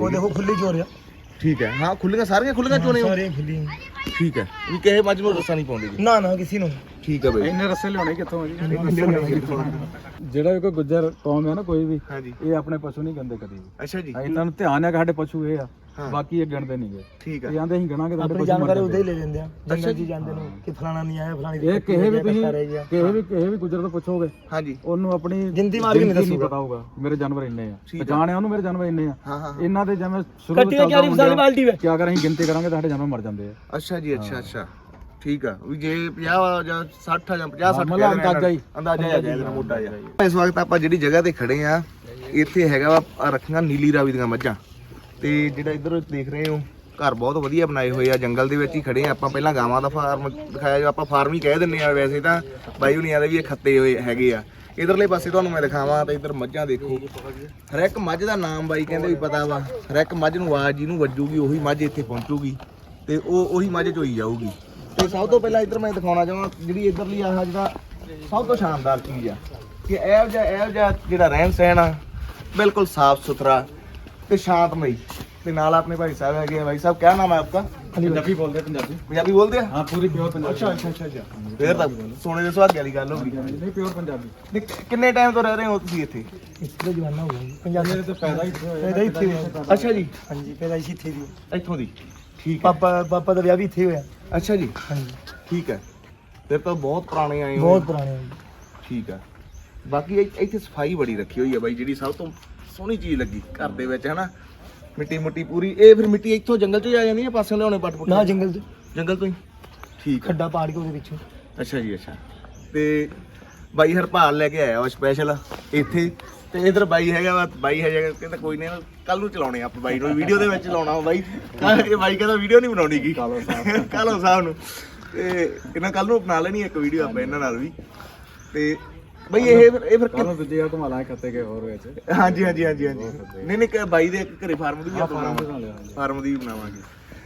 ਉਹ ਦੇਖੋ ਖੁੱਲੀ ਚੋਰ ਆ ਠੀਕ ਹੈ। ਹਾਂ ਖੁੱਲੀਆਂ ਸਾਰੀਆਂ ਖੁੱਲੀਆਂ ਚੋਣੇ ਹੋ ਸਾਰੀਆਂ ਖੁੱਲੀਆਂ ਠੀਕ ਹੈ। ਵੀ ਕਿਸੇ ਮੱਝ ਨੂੰ ਰੱਸਾ ਨਹੀਂ ਪਾਉਂਦੇ ਜੀ। ਨਾ ਨਾ ਕਿਸੇ ਨੂੰ। ਠੀਕ ਹੈ ਬਾਈ। ਇੰਨੇ ਰਸੇ ਲਿਆਉਣੇ ਕਿੱਥੋਂ ਆ ਜੀ? ਜਿਹੜਾ ਵੀ ਕੋਈ ਗੁੱਜਰ ਕੌਮ ਹੈ ਨਾ ਕੋਈ ਵੀ ਇਹ ਆਪਣੇ ਪਸ਼ੂ ਨਹੀਂ ਗੰਦੇ ਕਦੀ ਵੀ। ਅੱਛਾ ਜੀ। ਇਹਨਾਂ ਨੂੰ ਧਿਆਨ ਹੈ ਕਿ ਸਾਡੇ ਪਸ਼ੂ ਇਹ ਆ। ਹਾਂ। ਬਾਕੀ ਇਹ ਗਿਣਦੇ ਨਹੀਂਗੇ ਠੀਕ ਇਹ ਹੈ ਆਂਦੇ ਅਸੀਂ ਗਣਾਂਗੇ ਤੁਹਾਡੇ ਆਪਣੀ ਪਸ਼ੂ ਮਰ ਜਾਣਕਾਰੀ ਉਹਦੇ ਹੀ ਜਾਂਦੇ ਲੈ ਲੈਂਦੇ ਆ। ਜੰਗਲ ਜੀ ਜਾਂਦੇ ਨੂੰ ਕਿ ਫਲਾਣਾ ਨਹੀਂ ਆਇਆ ਫਲਾਣੀ ਇਹ ਕਿਸੇ ਵੀ ਤੁਸੀਂ ਕਿਸੇ ਵੀ ਕਿਸੇ ਵੀ ਗੁੱਜਰ ਤੋਂ ਪੁੱਛੋਗੇ ਹਾਂਜੀ। ਉਹਨੂੰ ਆਪਣੀ ਗਿਣਤੀ ਮਾਰ ਕੇ ਨਹੀਂ ਦੱਸੂਗਾ। ਪਤਾ ਹੋਊਗਾ ਮੇਰੇ ਜਾਨਵਰ ਇੰਨੇ ਆ। ਠੀਕ ਆ। ਪਛਾਣਿਆ ਉਹਨੂੰ ਮੇਰੇ ਜਾਨਵਰ ਇੰਨੇ ਆ? ਹਾਂ ਹਾਂ ਇਹਨਾਂ ਦੇ ਜਿਵੇਂ ਸ਼ੁਰੂ ਕੱਟੀ ਕਿਹੜੀ ਮਿਸਾਲ ਬਾਲਟੀ ਵੇ। ਕਿ ਅਗਰ ਅਸੀਂ ਗਿਣਤੀ ਕਰਾਂਗੇ ਤਾਂ ਸਾਡੇ ਜਾਨਵਰ ਮਰ ਜਾਂਦੇ ਆ। ਅੱਛਾ ਜੀ ਅੱਛਾ ਅੱਛਾ। ਠੀਕ ਆ। ਵੀ ਜੇ 50 ਜਾਂ 60 ਜਾਂ 50 60 ਮਤਲਬ ਅੰਦਾਜ਼ਾ ਹੀ। ਅੰਦਾਜ਼ਾ ਹੀ ਆ ਗਿਆ ਇਹਦਾ ਮੋਟਾ ਜਿਹਾ। ਇਸ ਵਕਤ ਆਪਾਂ ਜਿਹੜੀ ਜਗ੍ਹਾ ਤੇ ਖੜੇ ਆ ਇੱਥੇ ਹੈਗਾ ਵਾ ਰੱਖੀਆਂ ਨੀਲੀ ਰਾਵੀ ਦੀਆਂ ਮੱਝਾਂ। ਤੇ ਜਿਹੜਾ ਇੱਧਰ ਦੇਖ ਰਹੇ ਹੋ, ਘਰ ਬਹੁਤ ਵਧੀਆ ਬਣਾਏ ਹੋਏ ਆ, ਜੰਗਲ ਦੇ ਵਿੱਚ ਹੀ ਖੜੇ ਆ। ਆਪਾਂ ਪਹਿਲਾਂ ਗਾਵਾਂ ਦਾ ਫਾਰਮ ਦਿਖਾਇਆ, ਜੋ ਆਪਾਂ ਫਾਰਮ ਹੀ ਕਹਿ ਦਿੰਨੇ ਆ ਵੈਸੇ ਤਾਂ, ਬਾਈ ਹੁਣੀ ਆਦੇ ਵੀ ਇਹ ਖੱਤੇ ਹੋਏ ਹੈਗੇ ਆ। ਇਧਰਲੇ ਪਾਸੇ ਤੁਹਾਨੂੰ ਮੈਂ ਦਿਖਾਵਾਂ ਤਾਂ ਇੱਧਰ ਮੱਝਾਂ ਦੇਖੋ। ਹਰ ਇੱਕ ਮੱਝ ਦਾ ਨਾਮ ਬਾਈ ਕਹਿੰਦੇ ਵੀ ਪਤਾ ਵਾ। ਹਰ ਇੱਕ ਮੱਝ ਨੂੰ ਆਵਾਜ਼ ਜਿਹਨੂੰ ਵੱਜੂਗੀ, ਉਹੀ ਮੱਝ ਇੱਥੇ ਪਹੁੰਚੂਗੀ। ਤੇ ਉਹ ਉਹੀ ਮੱਝ ਚੋਈ ਜਾਊਗੀ। ਤੇ ਸਭ ਤੋਂ ਪਹਿਲਾਂ ਇੱਧਰ ਮੈਂ ਦਿਖਾਉਣਾ ਚਾਹਾਂ, ਜਿਹੜੀ ਇੱਧਰਲੀ ਆਹ ਜਿਹੜਾ ਸਭ ਤੋਂ ਸ਼ਾਨਦਾਰ ਚੀਜ਼ ਆ, ਕਿ ਇਹੋ ਜਿਹਾ ਇਹੋ ਜਿਹਾ ਜਿਹੜਾ ਰਹਿਣ ਸਹਿਣ ਆ, ਬਿਲਕੁਲ ਸਾਫ਼ ਸੁਥਰਾ ਤੇ ਸ਼ਾਂਤਮਈ ਤੇ ਨਾਲ ਆਪਣੇ ਭਾਈ ਸਾਹਿਬ ਹੈਗੇ ਆ। ਭਾਈ ਸਾਹਿਬ ਕਿਆ ਨਾਮ ਹੈ ਆਪਕਾ? ਪੰਜਾਬੀ ਬੋਲਦੇ ਪੰਜਾਬੀ। ਪੰਜਾਬੀ ਬੋਲਦੇ ਆ? ਹਾਂ ਪੂਰੀ ਪਿਓਰ ਪੰਜਾਬੀ। ਅੱਛਾ ਅੱਛਾ ਅੱਛਾ ਫੇਰ ਤਾਂ ਸੋਨੇ ਦੇ ਸੁਹਾਗੇ ਵਾਲੀ ਗੱਲ ਹੋ ਗਈ। ਨਹੀਂ ਪਿਓਰ ਪੰਜਾਬੀ। ਕਿ- ਕਿੰਨੇ ਟਾਈਮ ਤੋਂ ਰਹਿ ਰਹੇ ਹੋ ਤੁਸੀਂ ਇੱਥੇ? ਤਰ੍ਹਾਂ ਜਵਾਨਾ ਹੋ ਗਿਆ ਪੰਜਾਬੀ ਮੇਰੇ ਤੇ ਪੈਦਾ ਹੀ ਇੱਥੇ ਹੋਇਆ। ਪੈਦਾ ਇੱਥੇ ਹੋਇਆ। ਅੱਛਾ ਜੀ। ਹਾਂਜੀ ਪੈਦਾ ਇਸੇ ਇੱਥੇ ਦੀ ਇੱਥੋਂ ਦੀ। ਠੀਕ ਹੈ। ਪਾਪਾ ਪਾਪਾ ਦਾ ਵਿਆਹ ਵੀ ਇੱਥੇ ਹੋਇਆ। ਅੱਛਾ ਜੀ। ਹਾਂਜੀ। ਠੀਕ ਹੈ। ਫਿਰ ਤਾਂ ਬਹੁਤ ਪੁਰਾਣੇ ਆਏ ਹੋ ਬਹੁਤ ਪੁਰਾਣੇ ਆ ਜੀ। ਠੀਕ ਹੈ। ਬਾਕੀ ਇ- ਇੱਥੇ ਸਫ਼ਾਈ ਬੜੀ ਰੱਖੀ ਹੋਈ ਹੈ ਬਾਈ ਜਿਹੜੀ ਸਭ ਤੋਂ ਸੋਹਣੀ ਚੀਜ਼ ਲੱਗੀ ਘਰ ਦੇ ਵਿੱਚ ਹਨਾ? ਮਿੱਟੀ ਮੁੱਟੀ ਪੂਰੀ। ਇਹ ਫਿਰ ਮਿੱਟੀ ਇੱਥੋਂ ਜੰਗਲ ਚੋਂ ਹੀ ਆ ਜਾਂਦੀ ਹੈ ਪਾਸੇ ਲਿਆਉਣੇ ਪੱਟ ਪੁੱਟ ਨਾ ਜੰਗਲ ਚ। ਜੰਗਲ ਤੋਂ ਹੀ? ਠੀਕ ਖੱਡਾ ਪਾੜ ਕੇ ਉਹਦੇ ਵਿੱਚੋਂ ਅੱਛਾ ਜੀ ਅੱਛਾ। ਤੇ ਬਾਈ ਹਰਪਾਲ ਲੈ ਕੇ ਆਇਆ ਵਾ ਸਪੈਸ਼ਲ ਇੱਥੇ। ਤੇ ਇਧਰ ਬਾਈ ਹੈਗਾ ਵਾ ਬਾਈ ਹੈਗਾ ਕਹਿੰਦਾ ਕੋਈ ਨਹੀਂ ਕੱਲ ਨੂੰ ਚਲਾਉਣੇ ਆ ਆਪਾਂ ਬਾਈ ਨੂੰ। ਵੀਡੀਓ ਦੇ ਵਿੱਚ ਲਾਉਣਾ ਵਾ ਬਾਈ। ਇਹ ਬਾਈ ਕਹਿੰਦਾ ਵੀਡੀਓ ਨਹੀਂ ਬਣਾਉਣੀ ਕੀ ਕਾਲੋ ਸਾਹਿਬ ਕਾਲੋ ਸਾਹਿਬ ਨੂੰ। ਤੇ ਇਹਨਾਂ ਕੱਲ ਨੂੰ ਬਣਾ ਲੈਣੀ ਇੱਕ ਵੀਡੀਓ ਆਪਾਂ ਇਹਨਾਂ ਨਾਲ ਵੀ। ਤੇ ਬਈ ਇਹ ਫਿਰ ਇਹ ਫਿਰ ਕੱਲ ਨੂੰ ਦੂਜੀ ਜਗ੍ਹਾ ਘੁਮਾ ਲਾਂਗੇ ਖੱਤੇ ਕੇ ਹੋਰ ਵਿੱਚ। ਹਾਂਜੀ ਹਾਂਜੀ ਹਾਂਜੀ ਹਾਂਜੀ। ਨਹੀਂ ਨਹੀਂ ਕਿ ਬਾਈ ਦੇ ਘਰੇ ਫਾਰਮ ਦੀ ਆਪਾਂ ਫਾਰਮ ਬਣਾ ਲਿਆ ਫਾਰਮ ਦੀ ਬਣਾਵਾਂਗੇ।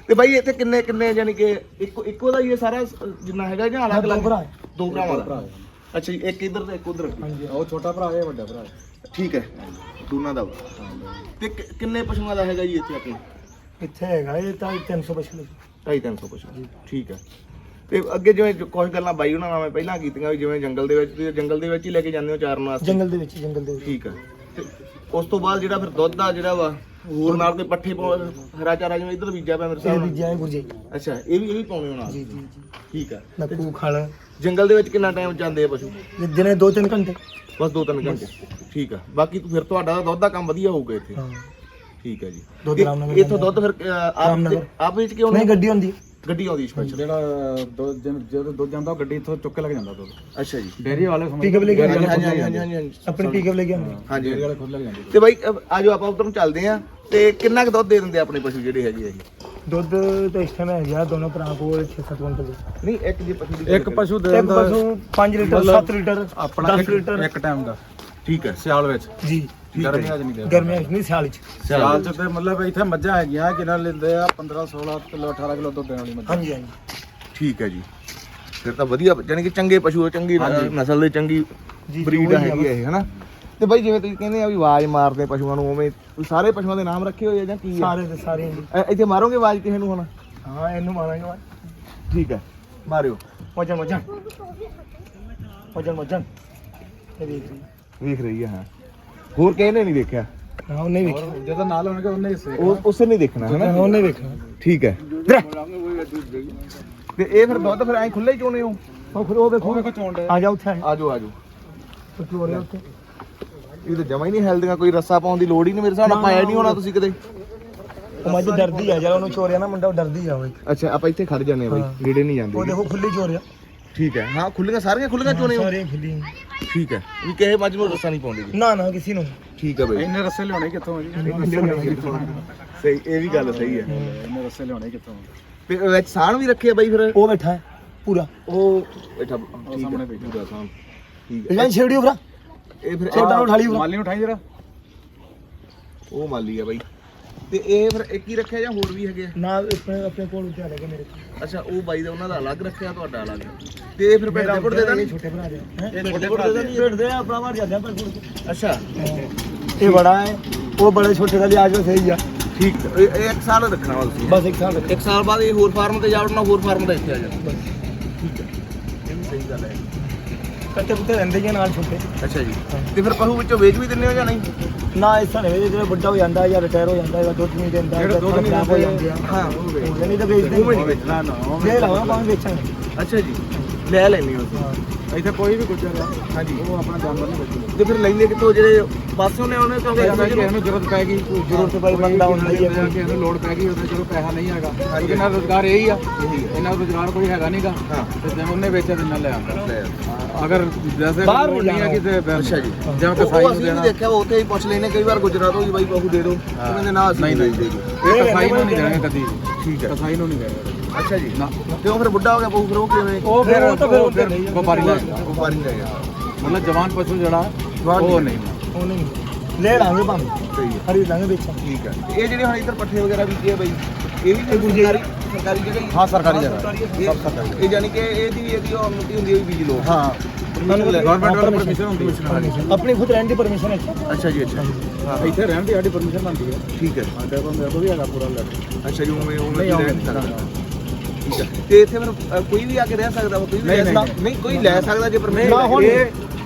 ਤੇ ਬਾਈ ਇੱਥੇ ਕਿੰਨੇ ਕਿੰਨੇ ਯਾਨੀ ਕਿ ਇੱਕੋ ਇੱਕੋ ਦਾ ਹੀ ਇਹ ਸਾਰਾ ਸ- ਜਿੰਨਾ ਹੈਗਾ ਜਾਂ ਅਲੱਗ ਦੋ ਅਲੱਗ। ਦੋ ਭਰਾਵਾਂ ਦਾ ਅੱਛਾ ਜੀ ਇੱਕ ਇੱਧਰ ਤੇ ਇੱਕ ਉਧਰ ਹਾਂਜੀ। ਉਹ ਛੋਟਾ ਭਰਾ ਹੈ ਵੱਡਾ ਭਰਾ ਹੈ? ਠੀਕ ਹੈ। ਦੋਨਾਂ ਦਾ। ਵਾ। ਤੇ ਕਿ- ਕਿੰਨੇ ਪਸ਼ੂਆਂ ਦਾ ਹੈਗਾ ਜੀ ਇੱਥੇ ਆਪਣੇ? ਇੱਥੇ ਹੈਗਾ ਇਹ ਤਾਂ 300 ਪਛਲੇ 250 ਪਸ਼ੂ। ਠੀਕ ਹੈ। ਤੇ ਅੱਗੇ ਜਿਵੇਂ ਕੁਝ ਗੱਲਾਂ ਬਾਈ ਉਹਨਾਂ ਨਾਲ ਮੈਂ ਪਹਿਲਾਂ ਕੀਤੀਆਂ ਵੀ ਜਿਵੇਂ ਜੰਗਲ ਦੇ ਵਿੱਚ ਤੁਸੀਂ ਜੰਗਲ ਦੇ ਵਿੱਚ ਹੀ ਲੈ ਕੇ ਜਾਂਦੇ ਹੋ ਚਾਰਨ ਵਾਸਤੇ? ਜੰਗਲ ਦੇ ਵਿੱਚ ਜੰਗਲ ਦੇ ਵਿੱਚ। ਠੀਕ ਹੈ ਤੇ ਉਸ ਤੋਂ ਬਾਅਦ ਜਿਹੜਾ ਫਿਰ ਦੁੱਧ ਦਾ ਜਿਹੜਾ ਵਾ ਹੋਰ ਨਾਲ ਕੋਈ ਪੱਠੇ ਪਾਉ ਹਰਾ ਚਾਰਾ ਜਿਵੇਂ ਇੱਧਰ ਬੀਜਿਆ ਪਿਆ ਮੇਰੇ ਇਹ ਬੀਜਿਆ ਹੈ ਗੁਰਜੇ। ਅੱਛਾ ਇਹ ਵੀ ਇਹ ਵੀ ਪਾਉਣੇ ਹੋਣਾ ਜੀ ਜੀ ਜੀ। ਠੀਕ ਹੈ ਨੱਕੂ ਖਲ ਜੰਗਲ ਦੇ ਵਿੱਚ ਕਿੰਨਾ ਟਾਈਮ ਜਾਂਦੇ ਆ ਪਸ਼ੂ? ਦਿਨੇ 2-3 ਘੰਟੇ। ਬਸ 2-3 ਘੰਟੇ। ਠੀਕ ਆ। ਬਾਕੀ ਤੂੰ ਫਿਰ ਤੁਹਾਡਾ ਦੁੱਧ ਦਾ ਕੰਮ ਵਧੀਆ ਹੋਊਗਾ ਇੱਥੇ। ਹਾਂ। ਠੀਕ ਹੈ ਜੀ। ਦੁੱਧ ਇਹ- ਰਾਮਨਗਰ ਇੱਥੋਂ ਦੁੱਧ ਫਿਰ ਅਹ, ਆਪ ਰਾਮਨਗਰ। ਆਪ ਵਿੱਚ ਕਿਉਂ ਨਹੀਂ ਗੱਡੀ ਹੁੰਦੀ। ਹੈ। ਗੱਡੀ ਆਉਂਦੀ ਸਪੈਸ਼ਲ ਜਿਹੜਾ ਦੁੱਧ ਜਿਵੇਂ- ਜਦੋਂ ਦੁੱਧ ਜਾਂਦਾ ਉਹ ਗੱਡੀ ਇੱਥੋਂ ਚੁੱਕ ਕੇ ਲੈ ਕੇ ਜਾਂਦਾ ਦੁੱਧ। ਅੱਛਾ ਜੀ। ਡੇਰੀ ਵਾਲੇ ਸਮਝ Pickup ਲੈ ਕੇ ਹਾਂਜੀ ਡੇਅਰੀ ਹਾਂਜੀ ਹਾਂਜੀ ਹਾਂਜੀ ਹਾਂਜੀ ਆਪਣੀ ਪਿਕਅਪ ਲੈ ਕੇ ਆਉਂਦੀ ਹਾਂਜੀ। ਡੇਅਰੀ ਵਾਲੇ ਖੁਦ ਲੈ ਕੇ ਜਾਂਦੇ ਤੇ ਬਾਈ ਆਜੋ ਆਪਾਂ ਉਧਰ ਨੂੰ ਚੱਲਦੇ ਆ ਤੇ ਕਿੰਨਾ ਕੁ ਦੁੱਧ ਦੇ ਦਿੰਦੇ ਆ ਆਪਣੇ ਪਸ਼ੂ ਜਿਹੜੇ ਹੈਗੇ ਆ ਜੀ ਦੁੱਧ ਤਾਂ ਇਸ ਟਾਈਮ ਹੈਗਾ ਦੋਨੋਂ ਭਰਾ ਕੋਲ 6-7 ਕੁਇੰਟਲ। ਦੇ। ਨਹੀਂ ਇੱਕ ਜੇ ਪਸ਼ੂ ਦੀ ਇੱਕ ਪਸ਼ੂ ਦੇ ਇੱਕ ਦਿੰਦਾ ਪਸ਼ੂ 5 ਲੀਟਰ ਮਤਲਬ 7 ਲੀਟਰ ਆਪਣਾ 10 ਲੀਟਰ। ਇੱਕ ਟਾਈਮ ਦਾ। ਠੀਕ ਹੈ ਸਿਆਲ ਵਿੱਚ। ਜੀ। ਠੀਕ ਹੈ। ਗਰਮੀਆਂ 'ਚ ਨਹੀਂ ਦੇ ਗਰਮੀਆਂ 'ਚ ਨਹੀਂ ਸਿਆਲ 'ਚ। ਸਿਆਲ 'ਚ ਤੇ ਮਤਲਬ ਇੱਥੇ ਮੱਝਾਂ ਹੈਗੀਆਂ ਕਿੰਨਾ ਲੈਂਦੇ ਆ? 15 16 ਕਿਲੋ 18 ਕਿਲੋ ਦੁੱਧ ਦੇਣ ਵਾਲੀ ਮੱਝ। ਹਾਂਜੀ ਹਾਂਜੀ। ਠੀਕ ਹੈ ਜੀ। ਫਿਰ ਤਾਂ ਵਧੀਆ ਯਾਨੀ ਕਿ ਚੰਗੇ ਪਸ਼ੂ ਆ, ਚੰਗੀ ਹਾਂਜੀ। ਨਸਲ ਦੇ ਚੰਗੀ ਜੀ, ਬਰੀਡ ਉਹੀ ਆ ਹੈਗੀ ਆ ਇਹ ਹਨਾ? ਤੇ ਬਾਈ ਜਿਵੇਂ ਤੁਸੀਂ ਕਹਿੰਦੇ ਆ ਵੀ ਆਵਾਜ਼ ਮਾਰਦੇ ਪਸ਼ੂਆਂ ਨੂੰ ਉਵੇਂ ਤੁਸੀਂ ਸਾਰੇ ਪਸ਼ੂਆਂ ਦੇ ਨਾਮ ਰੱਖੇ ਹੋਏ ਆ ਜਾਂ ਕੀ ਆ? ਸਾਰੇ ਦੇ ਸਾਰੇ ਜੀ। ਇੱਥੇ ਮਾਰੋਗੇ ਆਵਾਜ਼ ਕਿਸੇ ਨੂੰ ਹੁਣ? ਹਾਂ ਇਹਨੂੰ ਮਾਰਾਂਗੇ ਠੀਕ ਹੈ ਮਾਰਿਓ। ਵਜਨ ਵਜਨ ਵਜਨ ਵਜਨ ਇਹ ਦੇਖ ਰਹੀ ਵੇਖ ਰਹੀ ਆ ਹਾਂ। ਹੋਰ ਕਿਸੇ ਨੇ ਨਹੀਂ ਦੇਖਿਆ। ਹਾਂ ਉਹਨੇ ਵੇਖਿਆ। ਜਦੋਂ ਨਾਲ ਹੋਣਗੇ ਉਹਨੇ ਹਿੱਸੇ ਉਹ ਉਸੇ ਨੇ ਦੇਖਣਾ ਹਾਂ, ਹਨਾ ਉਹਨੇ ਵੇਖਣਾ। ਠੀਕ ਹੈ। ਤੇ ਇਹ ਫਿਰ ਦੁੱਧ ਫਿਰ ਐ ਖੁੱਲੇ ਹੀ ਚੋਣੇ ਹੋ ਉਹ? ਫਿਰ ਉਹ ਵੇਖੋ। ਉਹ ਵੇਖੋ ਚੋਂਡੇ ਆ ਜਾ ਉੱਥੇ। ਆ ਆਜੋ ਆਜੋ। ਕੀ ਹੋ ਰਿਹਾ ਉੱਥੇ। ਇਹ ਤਾਂ ਜਮਾ ਹੀ ਨਹੀਂ ਹਿਲਦੀਆਂ ਕੋਈ ਰੱਸਾ ਪਾਉਣ ਦੀ ਲੋੜ ਹੀ ਨਹੀਂ ਮੇਰੇ ਹਿਸਾਬ ਨਾਲ। ਪਾਇਆ ਨਹੀਂ ਹੋਣਾ ਤੁਸੀਂ ਕਦੇ। ਉਹ ਮੱਝ ਡਰਦੀ ਆ ਜਿਹੜਾ ਉਹਨੂੰ ਚੋਰਿਆ ਨਾ ਮੁੰਡਾ ਉਹ ਡਰਦੀ ਆ ਉਹ ਅੱਛਾ ਆਪਾਂ ਇੱਥੇ ਖੜ ਜਾਂਦੇ ਆ ਬਾਈ। ਹਾਂ। ਨੇੜੇ ਨਹੀਂ ਉਹ ਜਾਂਦੇ ਦੇਖੋ ਖੁੱਲੀ ਚੋਰਿਆ। ਠੀਕ ਹੈ। ਹਾਂ ਖੁੱਲੀਆਂ ਸਾਰੀਆਂ ਖੁੱਲੀਆਂ ਚੋਣੇ ਹੋ ਸਾਰੀਆਂ ਖੁੱਲੀਆਂ ਠੀਕ ਹੈ। ਵੀ ਕਿਸੇ ਮੱਝ ਨੂੰ ਰੱਸਾ ਨਹੀਂ ਪਾਉਂਦੇ ਜੀ। ਨਾ ਨਾ ਕਿਸੇ ਨੂੰ। ਠੀਕ ਹੈ ਬਾਈ। ਇੰਨੇ ਰਸੇ ਲਿਆਉਣੇ ਕਿੱਥੋਂ ਜੀ? ਸਹੀ ਇਹ ਵੀ ਗੱਲ ਸਹੀ ਹੈ। ਇੰਨੇ ਰਸੇ ਲਿਆਉਣੇ ਕਿੱਥੋਂ? ਤੇ ਵਿੱਚ ਸਾਣ ਵੀ ਰੱਖੇ ਆ ਬਾਈ ਫਿਰ? ਉਹ ਬੈਠਾ ਹੈ ਪੂਰਾ। ਉਹ ਬੈਠਾ ਸਾਹਮਣੇ ਬੈਠਾ। ਸਾਂਭ। ਠੀਕ ਹੈ। ਇਹਨਾਂ ਛੇੜਿਓ ਇਹ ਫਿਰ ਛੋਟਾ ਨੂੰ ਉਠਾ ਲਈ ਮਾਲੀ ਨੂੰ ਉਠਾਈ ਜਰਾ। ਉਹ ਮਾਲੀ ਆ ਬਾਈ। ਤੇ ਇਹ ਫਿਰ ਇੱਕ ਹੀ ਰੱਖਿਆ ਜਾਂ ਹੋਰ ਵੀ ਹੈਗੇ ਆ? ਨਾ ਆਪਣੇ ਆਪਣੇ ਕੋਲ ਉੱਤੇ ਕੇ ਮੇਰੇ ਕੋਲ। ਅੱਛਾ ਉਹ ਬਾਈ ਦਾ ਉਹਨਾਂ ਦਾ ਅਲੱਗ ਰੱਖਿਆ ਤੁਹਾਡਾ ਅਲੱਗ। ਤੇ ਇਹ ਫਿਰ ਪੁੱਟ ਦੇ ਇਹ ਨਹੀਂ? ਛੋਟੇ ਭਰਾ ਦੇ ਹੈਂ? ਛੋਟੇ ਭਰਾ ਦੇ ਨਹੀਂ ਭੇਡਦੇ ਆ ਭਰਾ ਮਾਰ ਜਾਂਦੇ ਆ ਪਰ ਅੱਛਾ। ਇਹ ਬੜਾ ਹੈ ਉਹ ਬੜੇ ਛੋਟੇ ਦਾ ਲਿਆਜ ਸਹੀ ਆ। ਠੀਕ ਹੈ। ਇਹ ਇਹ ਇੱਕ ਸਾਲ ਰੱਖਣਾ ਵਾ ਤੁਸੀਂ। ਬਸ ਇੱਕ ਸਾਲ ਇੱਕ ਸਾਲ ਬਾਅਦ ਇਹ ਹੋਰ ਫਾਰਮ ਤੇ ਜਾਵੜਨਾ ਹੋਰ ਫਾਰਮ ਤੇ ਇੱਥੇ ਆ ਜਾਣਾ ਠੀਕ ਹੈ। ਇਹ ਵੀ ਸਹੀ ਗੱਲ ਹੈ। ਕੱਟੇ ਪੁੱਤੇ ਰਹਿੰਦੇ ਹੀ ਆ ਨਾਲ ਛੋਟੇ। ਅੱਛਾ ਜੀ। ਤੇ ਫਿਰ ਪਸ਼ੂ ਵਿੱਚੋਂ ਵੇਚ ਵੀ ਦਿੰਦੇ ਹੋ ਜਾਂ ਨਹੀਂ? ਨਾ ਇਸ ਤਰ੍ਹਾਂ ਨਹੀਂ ਜਿਹੜਾ ਵੱਡਾ ਹੋ ਜਾਂਦਾ ਜਾਂ ਰਿਟਾਇਰ ਹੋ ਜਾਂਦਾ ਜਾਂ ਦੁੱਧ ਨਹੀਂ ਦਿੰਦਾ ਜਿਹੜੇ ਦੁੱਧ ਨਹੀਂ ਖਰਾਬ ਹੋ ਦਿੰਦੇ, ਜਾਂਦੇ ਆ। ਹਾਂ ਉਹ ਵੇਚ ਉਹ ਨਹੀਂ ਤਾਂ ਵੇਚਦੇ ਉਹ ਨਹੀਂ ਵੇਚਣਾ ਨਾ ਜੇ ਲਾਵਾਂ ਭਾਵੇਂ ਵੇਚਾਂਗੇ। ਅੱਛਾ ਜੀ। ਲੈ ਲੈਣੀ ਹੋ ਹਾਂ। ਇੱਥੇ ਕੋਈ ਵੀ ਗੁੱਜਰ ਆ ਹਾਂਜੀ। ਉਹ ਆਪਣਾ ਜਾਨਵਰ ਨਹੀਂ ਵੇਚਦਾ ਤੇ ਫਿਰ ਲੈਂਦੇ ਕਿਤੋਂ ਜਿਹੜੇ ਪਾਸੋਂ ਨੇ ਉਹਨੇ ਕਿਉਂਕਿ ਕਿਸੇ ਕਿਸੇ ਨੂੰ ਜ਼ਰੂਰਤ ਪੈ ਗਈ ਕੋਈ ਜ਼ਰੂਰਤ ਪਈ ਬੰਦਾ ਹੁੰਦਾ ਹੀ ਹੈ। ਕਿਸੇ ਨੂੰ ਲੋੜ ਪੈ ਗਈ ਉਹਦਾ ਚਲੋ ਪੈਸਾ ਨਹੀਂ ਹੈਗਾ ਕਿਉਂਕਿ ਇਹਨਾਂ ਦਾ ਰੋਜ਼ਗਾਰ ਇਹੀ ਆ। ਇਹੀ ਹੈ। ਇਹਨਾਂ ਦਾ ਰੋਜ਼ਗਾਰ ਕੋਈ ਹੈਗਾ ਨਹੀਂਗਾ ਹਾਂ। ਤੇ ਉਹਨੇ ਵੇਚਿਆ ਤੇ ਨਾਲ ਲੈ। ਅਗਰ ਜੈਸੇ ਬਾਹਰ ਵੀ ਨਹੀਂ ਹੈ ਜਾਣਾ। ਕਿਸੇ ਅੱਛਾ ਜੀ। ਉਹ- ਕਸਾਈ ਨੂੰ ਦੇਣਾ। ਦੇਖਿਆ ਉਹ ਉੱਥੇ ਹੀ ਪੁੱਛ ਲੈਨੇ ਕਈ ਵਾਰ ਗੁਜਰਾਤ ਹੋਈ ਬਾਈ ਬਹੂ ਦੇ ਦਿਓ। ਉਹ ਕਹਿੰਦੇ ਨਾ ਅਸੀਂ ਨਹੀਂ, ਨਹੀਂ ਇਹ ਕਸਾਈ ਨੂੰ ਨਹੀਂ ਦੇਣਗੇ ਕਦੀ। ਠੀਕ ਹੈ। ਕਸਾਈ ਨੂੰ ਨਹੀਂ ਦੇਣਗੇ ਅੱਛਾ ਜੀ। ਨਾ ਤੇ ਉਹ ਫਿਰ ਬੁੱਢਾ ਹੋ ਗਿਆ ਬਹੂ ਫਿਰ ਉਹ ਕਿਵੇਂ? ਉਹ ਫਿਰ ਉਹ ਤਾਂ ਫਿਰ ਉਹ ਫਿਰ। ਵਪਾਰੀ ਲੈ ਜਾਂਦਾ। ਵਪਾਰੀ ਲੈ ਗਿਆ। ਮਤਲਬ ਜਵਾਨ ਪਸ਼ੂ ਜਿਹੜਾ ਉਹ ਨਹੀਂ। ਉਹ ਨਹੀਂ। ਲੈ ਲਾਂਗੇ ਭਾਵੇਂ। ਸਹੀ ਹੈ। ਖਰੀਦ ਲਾਂਗੇ ਵੇਚਾਂਗੇ ਠੀਕ ਹੈ। ਇਹ ਜਿਹੜੇ ਹੁਣ ਇੱਧਰ ਪੱਠੇ ਵਗੈਰਾ ਵੀ ਕੀ ਬਈ ਇਹ ਵੀ ਫਿਰ ਸਰਕਾਰੀ ਸਰਕਾਰੀ ਜਗ੍ਹਾ ਹੀ ਸਰਕਾਰੀ ਜਗ੍ਹਾ। ਇਹ- ਇਹ ਜਾਨੀ ਕਿ ਇਹਦੀ ਵੀ ਇਹਦੀ ਉਹ ਹੁੰਦੀ ਹੈ ਵੀ ਬੀਜ ਲੋ ਹਾਂ। ਗਵਰਨਮੈਂਟ ਵੱਲੋਂ ਪਰਮਿਸ਼ਨ ਹੁੰਦੀ ਹੈ। ਆਪਣੀ ਖੁਦ ਰਹਿਣ ਦੀ ਪਰਮਿਸ਼ਨ ਹੈ ਅੱਛਾ ਜੀ ਅੱਛਾ। ਹਾਂ। ਇੱਥੇ ਰਹਿਣ ਦੀ ਸਾਡੀ ਪਰਮਿਸ਼ਨ ਬਣਦੀ ਹੈ। ਠੀਕ ਹੈ ਸਾਡੇ ਕੋਲ ਮੇਰੇ ਕੋਲ ਵੀ ਹੈਗਾ ਪੂਰਾ ਲੈਟਰ ਅੱਛਾ ਜੀ ਉਵੇਂ ਉਵੇਂ ਨਹੀਂ ਵੀ ਰਹਿ ਸਕਦਾ ਠੀਕ ਹੈ। ਤੇ ਇੱਥੇ ਫਿਰ ਅ, ਕੋਈ ਵੀ ਆ ਕੇ ਰਹਿ ਸਕਦਾ ਵਾ ਕੋਈ ਵੀ ਨਹੀਂ, ਨਹੀਂ, ਸਕਦਾ। ਨਹੀਂ ਕੋਈ ਲੈ ਸਕਦਾ ਜੇ ਪਰਮਿਸ਼ਨ ਨਾ, ਹੁਣ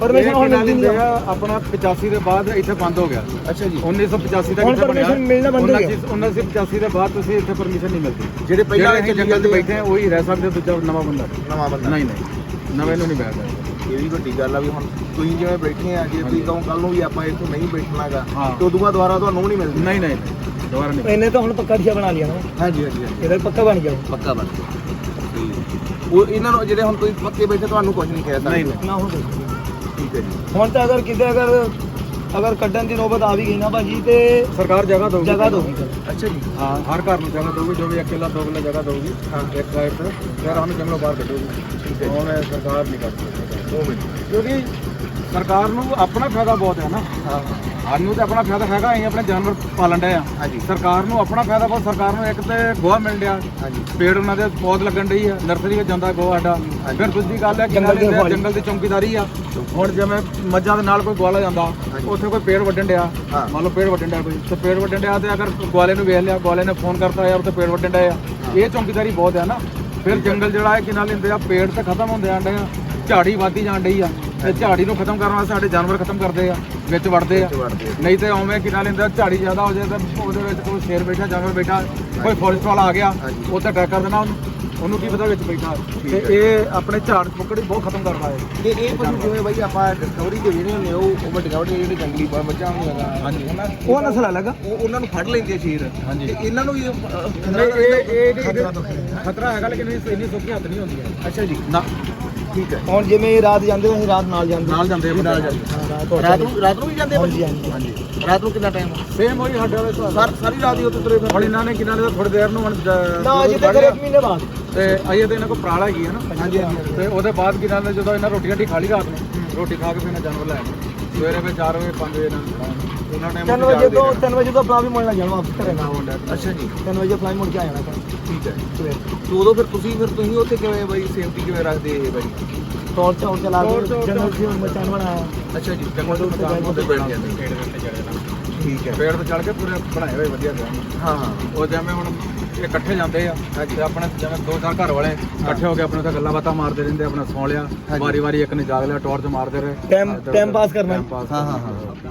permission ਹੁਣ ਮਿਲਦੀ ਨਹੀਂ ਆ। ਆਪਣਾ 85 ਦੇ ਬਾਅਦ ਇੱਥੇ ਬੰਦ ਹੋ ਗਿਆ। ਅੱਛਾ ਜੀ। 1985 ਤੱਕ ਹੁਣ ਇੱਥੇ ਬਣਿਆ। permission ਮਿਲਣਾ ਬੰਦ ਹੋ ਗਿਆ। 1985 ਦੇ ਬਾਅਦ ਤੁਸੀਂ ਇੱਥੇ ਪਰਮਿਸ਼ਨ ਨਹੀਂ ਮਿਲਦੀ। ਜਿਹੜੇ ਪਹਿਲਾਂ ਜਿਹੜੇ ਇੱਥੇ ਜੰਗਲ 'ਚ ਬੈਠੇ ਆ ਉਹੀ ਰਹਿ ਸਕਦੇ ਦੂਜਾ ਨਵਾਂ ਬੰਦਾ। ਨਵਾਂ ਬੰਦਾ। ਨਹੀਂ ਨਹੀਂ। ਨਵੇਂ ਨੂੰ ਨਹੀਂ ਬੈਠਦਾ। ਇਹ ਵੀ ਵੱਡੀ ਗੱਲ ਆ ਵੀ ਹੁਣ ਤੁਸੀਂ ਜਿਵੇਂ ਬੈਠੇ ਆ ਜੇ ਤੁਸੀਂ ਕਹੋ ਕੱਲ ਨੂੰ ਵੀ ਆਪਾਂ ਇੱਥੋਂ ਨਹੀਂ ਬੈਠਣਾਗਾ ਹਾਂ। ਤੇ ਉਦੋਂ ਬਾਅਦ ਦੁਬਾਰਾ ਤੁਹਾਨੂੰ ਨਹੀਂ ਮਿਲਦੀ। ਨਹੀਂ ਨਹੀਂ ਨਹੀਂ। ਦੁਬਾਰਾ ਨਹੀਂ। ਇਹਨੇ ਤਾਂ ਹੁਣ ਪੱਕਾ ਦਿਸ਼ਾ ਬਣਾ ਲਿਆ ਨਾ। ਹਾਂਜੀ ਹਾਂਜੀ ਹਾਂਜੀ। ਇਹਦਾ ਪੱਕਾ ਬਣ ਗਿਆ। ਉਹ। ਪੱਕਾ ਬਣ ਗਿਆ। ਉਹ ਇਹਨਾਂ ਨੂੰ ਜਿਹੜੇ ਹੁਣ ਤੁਸੀਂ ਪੱਕੇ ਬੈਠੇ ਤੁਹਾਨੂੰ ਕੁਝ ਨਹੀਂ ਕਹਿ ਸਕਦੇ। ਨਹੀਂ, ਨਹੀਂ। ਨਾ ਹੁਣ ਕੋਈ। ਠੀਕ ਹੈ ਜੀ। ਹੁਣ ਤਾਂ ਅਗਰ ਕਿਤੇ ਅਗਰ ਅਗਰ ਕੱਢਣ ਦੀ ਨੌਬਤ ਆ ਵੀ ਗਈ ਨਾ ਭਾਜੀ ਤੇ ਸਰਕਾਰ ਜਗ੍ਹਾ ਦਊਗੀ। ਜਗ੍ਹਾ ਦੋਗੀ ਅੱਛਾ ਜੀ। ਹਾਂ ਹਰ ਘਰ ਨੂੰ ਜਗ੍ਹਾ ਦਊਗੀ ਜੋ ਵੀ ਅਕੇਲਾ ਦੋ ਕਿੱਲਾ ਜਗ੍ਹਾ ਦਊਗੀ। ਹਾਂ। ਇੱਕ ਸਾਈਡ ਤੇ ਫਿਰ ਉਹਨੂੰ ਜੰਗਲੋਂ ਬਾਹਰ ਕੱਢੂਗੀ। ਠੀਕ ਹੈ। ਹੁਣ ਇਹ ਸਰਕਾਰ ਨਹੀਂ ਕਰ ਸਕਦੀ ਉਹ ਕਿਉਂਕਿ ਸਰਕਾਰ ਨੂੰ ਆਪਣਾ ਫਾਇਦਾ ਬਹੁਤ ਹੈ ਨਾ। ਹਾਂ। ਸਾਨੂੰ ਤੇ ਆਪਣਾ ਫਾਇਦਾ ਹੈਗਾ ਅਸੀਂ ਆਪਣੇ ਜਾਨਵਰ ਪਾਲਣ ਡਏ ਆ। ਹਾਂਜੀ। ਸਰਕਾਰ ਨੂੰ ਆਪਣਾ ਫਾਇਦਾ ਬਹੁਤ ਸਰਕਾਰ ਨੂੰ ਇੱਕ ਤੇ ਗੋਹਾ ਮਿਲ ਡਿਆ। ਹਾਂਜੀ। ਪੇੜ ਉਹਨਾਂ ਦੇ ਪੌਦ ਲੱਗਣ ਡਈ ਆ ਨਰਸਰੀ ਵਿੱਚ ਜਾਂਦਾ ਗੋਹਾ ਸਾਡਾ। ਫਿਰ ਦੂਜੀ ਗੱਲ ਹੈ ਕਿ ਜੰਗਲ ਦੀ ਨਾਲੇ ਰਖਵਾਲੀ। ਜੰਗਲ ਦੀ ਚੌਕੀਦਾਰੀ ਆ। ਹੁਣ ਜਿਵੇਂ ਮੱਝਾਂ ਦੇ ਨਾਲ ਕੋਈ ਗਵਾਲਾ ਜਾਂਦਾ। ਉੱਥੇ ਕੋਈ ਪੇੜ ਵੱਢਣ ਡਿਆ। ਹਾਂ। ਮੰਨ ਲਓ ਪੇੜ ਵੱਢਣ ਡਿਆ ਕੋਈ ਤੇ ਪੇੜ ਵੱਢਣ ਡਿਆ ਤੇ ਅਗਰ ਗਵਾਲੇ ਨੂੰ ਵੇਖ ਲਿਆ ਗਵਾਲੇ ਨੇ ਫੋਨ ਕਰਤਾ ਯਾਰ ਉੱਥੇ ਪੇੜ ਵੱਢਣ ਡਿਆ ਇਹ ਚੌਕੀਦਾਰੀ ਬਹੁਤ ਆ ਨਾ। ਫਿਰ ਜੰਗਲ ਜਿਹੜਾ ਹੈ ਕਿਨਾਂ ਲੈਂਦੇ ਆ ਪੇੜ ਤੇ ਖਤਮ ਹੁੰਦੇ ਆਂਡੇ ਆ। ਝਾੜੀ ਵੱਧਦੀ ਜਾਣ ਡਈ ਆ ਤੇ ਝਾੜੀ ਨੂੰ ਖਤਮ ਕਰਨ ਵਾਸਤੇ ਸਾਡੇ ਜਾਨਵਰ ਖਤਮ ਕਰਦੇ ਆ ਵਿੱਚ ਵੜਦੇ ਆ। ਨਹੀਂ ਤੇ ਉਵੇਂ ਕਿਨਾਂ ਲੈਂਦੇ ਝਾੜੀ ਜ਼ਿਆਦਾ ਹੋ ਜਾਏ ਤਾਂ ਉਹਦੇ ਵਿੱਚ ਕੋਈ ਸ਼ੇਰ ਬੈਠਾ ਜਾਨਵਰ ਬੈਠਾ ਕੋਈ ਫੋਰੈਸਟ ਵਾਲਾ ਆ ਗਿਆ ਹਾਂਜੀ। ਉੱਥੇ ਅਟੈਕ ਕਰ ਦੇਣਾ ਉਹਨੂੰ। ਉਹਨੂੰ ਕੀ ਪਤਾ ਵਿੱਚ ਬੈਠਾ। ਤੇ। ਇਹ ਆਪਣੇ ਝਾੜ ਫੁੱਕੜੀ ਬਹੁਤ ਖਤਮ ਕਰਦਾ ਹੈ। ਤੇ ਇਹ ਪਸ਼ੂ ਜਿਵੇਂ ਬਾਈ ਆਪਾਂ ਡਿਸਕਵਰੀ ਦੇ ਜਿਹੜੇ ਹੁੰਦੇ ਉਹ ਉਹ ਵੱਡੀਆਂ ਜਿਹੜੇ ਜੰਗਲੀ ਬ- ਮੱਝਾਂ ਹੁੰਦੀਆਂ ਹਾਂਜੀ। ਉਹ ਨਸਲ ਅਲੱਗ ਆ। ਉਹ ਉਹਨਾਂ ਨੂੰ ਫੜ ਲੈਂਦੇ ਸ਼ੇਰ। ਹਾਂਜੀ। ਤੇ ਇਹਨਾਂ ਨੂੰ ਇਹ ਖਤਰਾ ਇਹ ਖਤਰਾ ਹੈਗਾ ਲੇਕਿਨ ਇਹ ਇੰਨੀ ਸੌਖੀ ਹੱਥ ਨਹੀਂ ਹੁੰਦੀ ਅੱਛਾ ਜੀ। ਨਾ। ਠੀਕ ਹੈ। ਹੁਣ ਜਿਵੇਂ ਰਾਤ ਜਾਂਦੇ ਅਸੀਂ ਰਾਤ ਨਾਲ ਜਾਂਦੇ। ਨਾਲ ਜਾਂਦੇ ਆ ਨਾਲ ਬੰਦੇ। ਜਾਂਦੇ। ਹਾਂ, ਰਾਤ ਹੋ ਰਾਤ ਨੂੰ ਰਾਤ ਨੂੰ ਵੀ ਜਾਂਦੇ ਆ ਹਾਂਜੀ, ਬੱਚੇ? ਹਾਂਜੀ। ਰਾਤ ਨੂੰ ਕਿੰਨਾ ਟਾਈਮ ਸੇਮ ਉਹੀ ਸਾਡੇ ਵਾਲੇ ਹਿਸਾਬ ਨਾਲ। ਸਾਰ ਸਾਰੀ ਰਾਤ ਹੀ ਉੱਥੇ ਤੁਰੇ ਫਿਰ ਹੁਣ ਇਹਨਾਂ ਨੇ ਕਿਨਾਂ ਨੇ ਥੋੜੀ ਦੇਰ ਨੂੰ ਹੁਣ ਜ- ਨਾ ਅਜੇ ਜਦੋਂ ਤੱਕ ਫੜ ਲਿਆ, ਇੱਕ ਮਹੀਨੇ ਬਾਅਦ। ਤੇ ਅਜੇ ਤੇ ਇਹਨਾਂ ਕੋਲ ਪ੍ਰਾਲ ਹੈਗੀ ਹੈ ਨਾ। ਹਾਂਜੀ ਹਾਂਜੀ ਤੇ ਉਹਦੇ ਬਾਅਦ ਕਿਨਾਂ ਨੇ ਜਦੋਂ ਇਹਨਾਂ ਰੋਟੀ ਰਾਟੀ ਖਾ ਲਈ ਰਾਤ ਨੂੰ ਰੋਟੀ ਖਾ ਕੇ ਫਿਰ ਇਹਨਾਂ ਜਾਨਵਰ ਲੈ ਆਏ। ਸਵੇਰੇ ਫਿਰ 4 ਵਜੇ 5 ਵਜੇ ਇਹਨਾਂ ਨੂੰ ਖਾਣ। ਉਹਨਾਂ ਟਾਈਮ 3 ਵਜੇ ਤੋਂ 3 ਵਜੇ ਤੋਂ ਪਲਾਵੀ ਮੁੜਨਾ ਜਾਣਾ ਵਾਪਸ ਘਰੇ। ਨਾ ਅੱਛਾ ਜੀ। 3 ਵਜੇ ਫਲਾਈ ਮੁੜ ਕੇ ਆ ਜਾਣਾ ਠੀਕ ਹੈ ਤੇ ਉਦੋਂ ਫਿਰ ਤੁਸੀਂ ਫਿਰ ਤੁਸੀਂ ਉੱਥੇ ਕਿਵੇਂ ਬਾਈ ਸੇਫਟੀ ਕਿਵੇਂ ਰੱਖਦੇ ਇਹ ਬਾਈ? ਟੌਰ ਚੌਰ ਚਲਾ ਟੌਰ ਕੇ। ਚੌਰ ਜਨਰਲ ਸੀ ਮਚਾਨ ਬਣਾਇਆ ਅੱਛਾ ਜੀ ਜੰਗਲ ਤੋਂ ਮਕਾਨ ਬੈਠ ਜਾਂਦੇ। ਠੀਕ ਹੈ। ਪੇੜ ਤੇ ਚੜ ਕੇ ਪੂਰੇ ਬਣਾਏ ਹੋਏ ਵਧੀਆ ਹਾਂ ਹਾਂ। ਉਹ ਜਿਵੇਂ ਹੁਣ ਇਹ ਇਕੱਠੇ ਜਾਂਦੇ ਆ ਤੇ ਆਪਣੇ ਜਿਵੇਂ ਦੋ ਚਾਰ ਘਰ ਵਾਲੇ ਇਕੱਠੇ ਹੋ ਕੇ ਆਪਣੇ ਉੱਤੇ ਗੱਲਾਂ ਬਾਤਾਂ ਮਾਰਦੇ ਰਹਿੰਦੇ ਆਪਣਾ ਸੌਂ ਲਿਆ। ਵਾਰੀ ਵਾਰੀ ਇੱਕ ਨੇ ਜਾਗ ਲਿਆ ਟਾਰਚ ਮਾਰਦੇ ਰਹੇ। Time ਉੱਧਰ pass ਕਰਨਾ। ਹਾਂ ਹਾਂ ਕਰਨਾ। ਹਾਂ